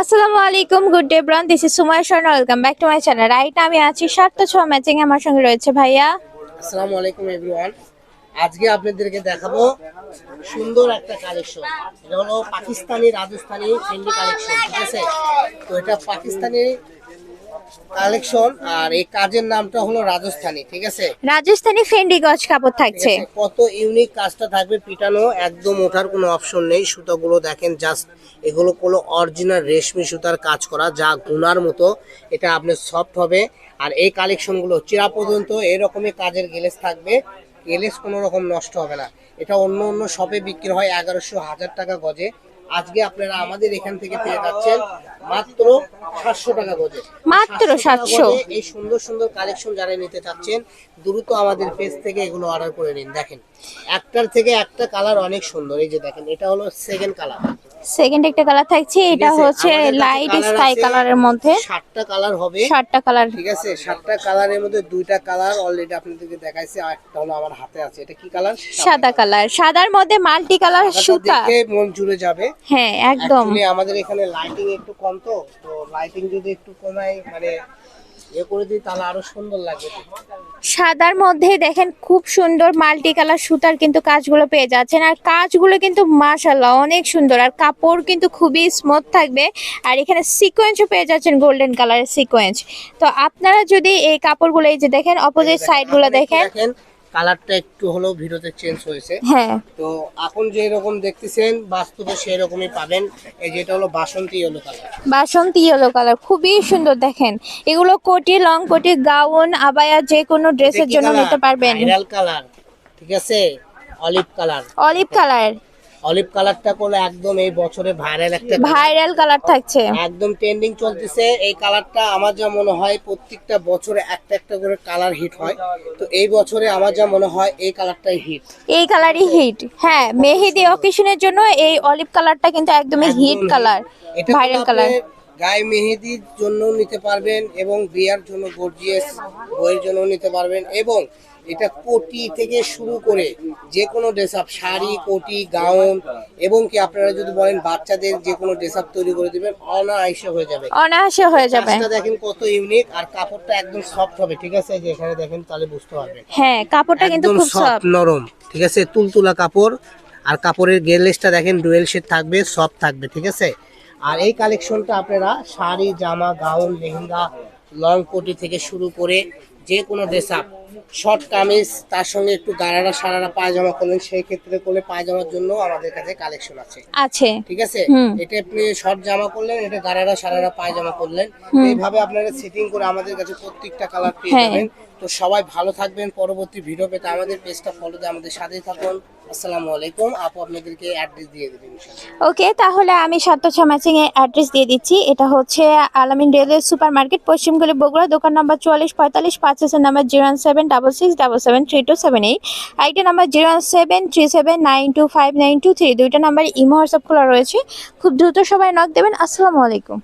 আসসালামু আলাইকুম good day bran this is Sumoy Sharma welcome back to my channel right আমি আছি সাত ছ ম্যাচিং আমার সঙ্গে রয়েছে ভাইয়া। আসসালামু আলাইকুম এভরিওয়ান আজকে আপনাদেরকে দেখাবো সুন্দর একটা কালেকশন এটা হলো পাকিস্তানি, রাজস্থানি ফেন্ডি কালেকশন ঠিক আছে? তো এটা পাকিস্তানি কালেকশন আর এই কাজের নামটা হলো রাজস্থানী ঠিক আছে? রাজস্থানী ফেন্ডি গজ কাপড় থাকছে। কত ইউনিক কাজটা থাকবে পিটানো একদম ওঠার কোনো অপশন নেই। সুতাগুলো দেখেন জাস্ট এগুলো কোনো অরিজিনাল রেশমি সুতার কাজ করা যা গুনার মতো এটা আপনার সফট হবে। আর এই কালেকশনগুলো চিরা পর্যন্ত এরকমই কাজের গেলেস থাকবে। গেলেস কোনো রকম নষ্ট হবে না। এটা অন্য অন্য শপে বিক্রি হয় এগারোশো হাজার টাকা গজে। আজকে আপনারা আমাদের এখান থেকে পেয়ে যাচ্ছেন মাত্র সাতশো টাকা গজে মাত্র 700 টাকা 700 গজে এই সুন্দর সুন্দর কালেকশন যারা নিতে চাচ্ছেন দ্রুত আমাদের পেজ থেকে এগুলো অর্ডার করে নিন। দেখেন একটার থেকে একটা কালার অনেক সুন্দর। এই যে দেখেন এটা হলো সেকেন্ড কালার সেকেন্ড একটা কালার থাকছে এটা হচ্ছে লাইট স্কাই কালারের মধ্যে। কালার হবে। কালার ঠিক আছে সাতটা কালারের মধ্যে দুইটা কালার অলরেডি আপনাদেরকে দেখাইছে আর একটা হলো আমার হাতে আছে। এটা কি কালার সাদা কালার সাদার মধ্যে মাল্টি কালার সুতা। দেখে মন জুড়ে যাবে। হ্যাঁ একদম। আমাদের এখানে লাইটিং একটু কম তো তো লাইটিং যদি একটু কমাই মানে ইয়ে সাদার মধ্যে দেখেন খুব সুন্দর মাল্টি কালার সুতার কিন্তু কাজগুলো পেয়ে যাচ্ছেন। আর কাজগুলো কিন্তু মাশাল্লাহ অনেক সুন্দর। আর কাপড় কিন্তু খুবই স্মুথ থাকবে। আর এখানে সিকোয়েন্সও পেয়ে যাচ্ছেন গোল্ডেন কালারের সিকোয়েন্স তো আপনারা যদি এই কাপড়গুলো এই যে দেখেন অপোজিট সাইডগুলো দেখেন কালারটা একটু হলেও ভিডিওতে চেঞ্জ হয়েছে। হ্যাঁ। তো এখন যে রকম দেখতেছেন বাস্তবে সেই রকমই পাবেন। এই যেটা হলো বাসন্তী ইয়েলো কালার বাসন্তী ইয়েলো কালার খুবই সুন্দর দেখেন। এগুলো কোটি লং কোটি গাউন আবায়া যে কোনো ড্রেসের জন্য নিতে পারবেন। ভাইরাল কালার ঠিক আছে? Olive colour olive colour olive কালারটা করলে একদম এই বছরে ভাইরাল একটা ভাইরাল কালার থাকছে। একদম ট্রেন্ডিং চলতেছে। এই কালারটা আমার যা মনে হয় প্রত্যেকটা বছরে একটা একটা করে কালার হিট হয়। তো এই বছরে আমার যা মনে হয় এই কালারটাই হিট এই কালারই হিট হ্যাঁ মেহেদি অকেশনের জন্য এই অলিভ কালারটা কিন্তু একদমই হিট কালার ভাইরাল কালার গায়ে মেহেদির জন্য নিতে পারবেন এবং বিয়ার জন্য গর্জিয়াস বইয়ের জন্য নিতে পারবেন এবং এটা কোটি থেকে শুরু করে যে কোনো ড্রেস আপ শাড়ি কোটি গাউন এবং কি আপনারা যদি বলেন বাচ্চাদের যে কোনো ড্রেস আপ তৈরি করে দিবেন অনায়াসে হয়ে যাবে। অনায়াসে হয়ে যাবে। দেখেন কত ইউনিক আর কাপড়টা একদম সফট হবে ঠিক আছে? যে এখানে দেখেন তাহলে বুঝতে পারবেন। হ্যাঁ কাপড়টা কিন্তু খুব সফট নরম ঠিক আছে? তুলতুলা কাপড়। আর কাপড়ের গেলেসটা দেখেন ডুয়েল শেড থাকবে সফট থাকবে ঠিক আছে? আর এই কালেকশনটা আপনারা শাড়ি জামা গাউন লেহেঙ্গা লং কোটি থেকে শুরু করে যে কোনো ড্রেস আপ শর্ট কামিজ তার সঙ্গে একটু গাড়ারা সারারা পায়জামা করলেন সেই ক্ষেত্রে করলে পায়জামার জন্য আমাদের কাছে কালেকশন আছে। আছে। ঠিক আছে? এটা আপনি শর্ট জামা করলেন এটা গাড়ারা সারারা পায়জামা করলেন। এইভাবে আপনারা সেটিং করে আমাদের কাছে প্রত্যেকটা কালার পেয়ে হ্যাঁ। যাবেন। তো সবাই ভালো থাকবেন পরবর্তী ভিডিও পেতে আমাদের পেজটা ফলো দিয়ে আমাদের সাথেই থাকুন। ওকে, তাহলে আমি সাতশ ম্যাচিং এর অ্যাড্রেস দিয়ে দিচ্ছি। এটা হচ্ছে আলামিন রেলওয়ে সুপার মার্কেট পশ্চিমগুলি বগুড়া, দোকান নাম্বার চুয়াল্লিশ, পঁয়তাল্লিশ, পাঁচ হাজার number zero seven double six double seven three two seven eight আরেকটা number zero one seven three seven nine two five nine two three দুইটা নাম্বার ইমো, হোয়াটসঅ্যাপ খোলা রয়েছে। খুব দ্রুত সবাই নক দেবেন। আসসালামু আলাইকুম।